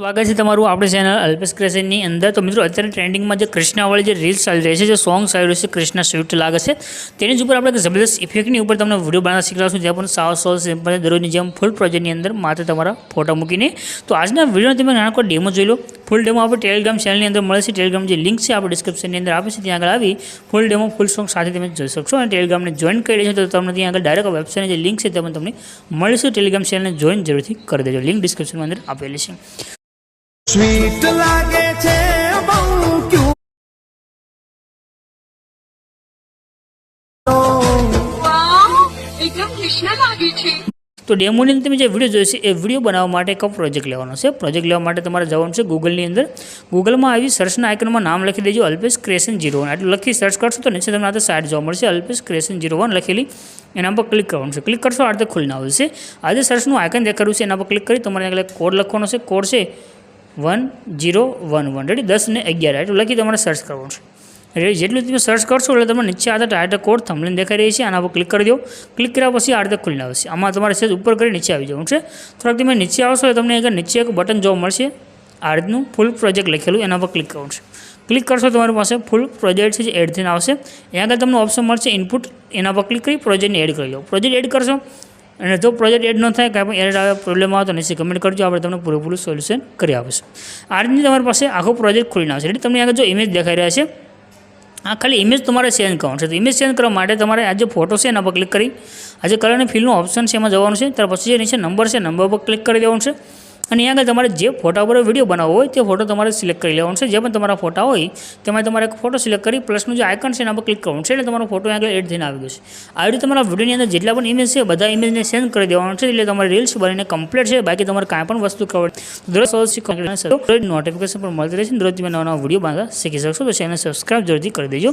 સ્વાગત છે તમારું આપણે ચેનલ અલ્પેશ ક્રેશનની અંદર. તો મિત્રો, અત્યારે ટ્રેન્ડિંગમાં જે કૃષ્ણાવાળી જે રીલ્સ ચાલી રહી છે, જે સોંગ ચાલી રહ્યું છે, કૃષ્ણ સ્વિફ્ટ લાગે છે, તેની જ ઉપર આપણે જબરદસ્ત ઇફેક્ટની ઉપર તમને વીડિયો બનાવવા શીખવાડશું, જ્યાં પણ સાવ સો સિમ્પલ દરરોજની જેમ ફૂલ પ્રોજેક્ટની અંદર માત્ર તમારા ફોટા મૂકીને. તો આજના વિડીયોનો તમે નાનકો ડેમો જોઈ લો. ફૂલ ડેમો આપણે ટેલિગ્રામ ચેનલની અંદર મળે છે. ટેલિગ્રામ જે લિંક છે, આપણે ડિસ્ક્રિપ્શનની અંદર આપે છે. ત્યાં આગળ આવી ફૂલ ડેમો ફૂલ સોંગ સાથે તમે જોઈ શકશો અને ટેલિગ્રામને જોઈન કરી લેશો તો તમને ત્યાં આગળ ડાયરેક્ટ વેબસાઇટની જે લિંક છે તમે તમને મળશે. ટેલિગ્રામ ચેનલને જોઈન જરૂરથી કરી દેજો. લિંક ડિસ્ક્રિપ્શનમાં અંદર આપેલી છે. સ્વીટ લાગે છે બહુ ક્યું તો ડેમોની અંદર તમે જે વીડિયો જોઈશે એ વીડિયો બનાવવા માટે એક પ્રોજેક્ટ લેવાનો છે? પ્રોજેક્ટ લેવા માટે તમારે જવાનું છે ગૂગલની અંદર. ગૂગલમાં આવી સર્ચના આઇકનમાં નામ લખી દેજો અલ્પેશ ક્રેશન જીરો વન આટલું લખી સર્ચ કરશો તો નીચે તમને આ સાઇટ જોવા મળશે અલ્પેશ ક્રેશન જીરો વન લખેલી. એના પર ક્લિક કરવાનું છે. ક્લિક કરશો આ રીતે ખુલ્લી આવશે. આજે સર્ચનું આઇકન દેખાડ્યું છે એના પર ક્લિક કરી તમારે આગળ કોડ લખવાનો છે. કોડ છે one zero one one ready દસ ને અગિયાર એટલું લખી તમારે સર્ચ કરવાનું છે. રેડી જેટલું તમે સર્ચ કરશો એટલે તમને નીચે આ ટાઈટર કોડ થમલીને દેખાઈ રહી છે. આના પર ક્લિક કરી દો. ક્લિક કર્યા પછી આ રીતે ખુલ્લી આવશે. આમાં તમારે સેજ ઉપર કરી નીચે આવી જવાનું છે. થોડાક તમે નીચે આવશો એટલે તમને એક નીચે એક બટન જોવા મળશે. આ રીતનું ફૂલ પ્રોજેક્ટ લખેલું. એના પર ક્લિક કરવાનું છે. ક્લિક કરશો તમારી પાસે ફૂલ પ્રોજેક્ટ છે જે એડ થઈને આવશે. એ આગળ તમને ઓપ્શન મળશે ઇનપુટ એના પર ક્લિક કરી પ્રોજેક્ટને એડ કરી લો પ્રોજેક્ટ એડ કરશો અને જો પ્રોજેક્ટ એડ ન થાય કાંઈ પણ એરર આવે પ્રોબ્લેમ આવે, તો નીચે કમેન્ટ કરજો. આપણે તમને પૂરેપૂરું સોલ્યુશન કરી આપીશું. આ રીતની તમારી પાસે આખો પ્રોજેક્ટ ખોલીને આવશે એટલે તમને આગળ જો ઇમેજ દેખાઈ રહ્યા છે, આ ખાલી ઇમેજ તમારે ચેન્જ કરવાનું છે. તો ઇમેજ ચેન્જ કરવા માટે તમારે આ જે ફોટો છે એના પર ક્લિક કરી, આ જે કલર અને ફિલનું ઓપ્શન છે એમાં જવાનું છે. ત્યાર પછી જે નીચે નંબર છે નંબર પર ક્લિક કરી દેવાનું છે. અને અહીંયા આગળ તમારે જે ફોટા પર વીડિયો બનાવવો હોય તે ફોટો તમારે સિલેક્ટ કરી લેવાનો છે. જે પણ તમારા ફોટા હોય, તેમાં તમારે એક ફોટો સિલેક્ટ કરી પ્લસનું જે આઇકન છે એના પર ક્લિક કરવાનું છે એટલે તમારો ફોટો આગળ એડ થઈને આવી ગયો છે. આવી રીતે તમારા વિડીયોની અંદર જેટલા પણ ઇમેજ છે, બધા ઇમેજને સેન્ડ કરી દેવાનું છે એટલે તમારી રીલ્સ બનીને કમ્પ્લીટ છે. બાકી તમારે કાંઈ પણ વસ્તુ ખબર દરરોજ નોટિફિકેશન પણ મળતી રહેશે દરરોજ તમે નવા વીડિયો બનાવતા શીખી શકશો. તો ચેનલ સબસ્ક્રાઇબ જરૂરથી કરી દેજો.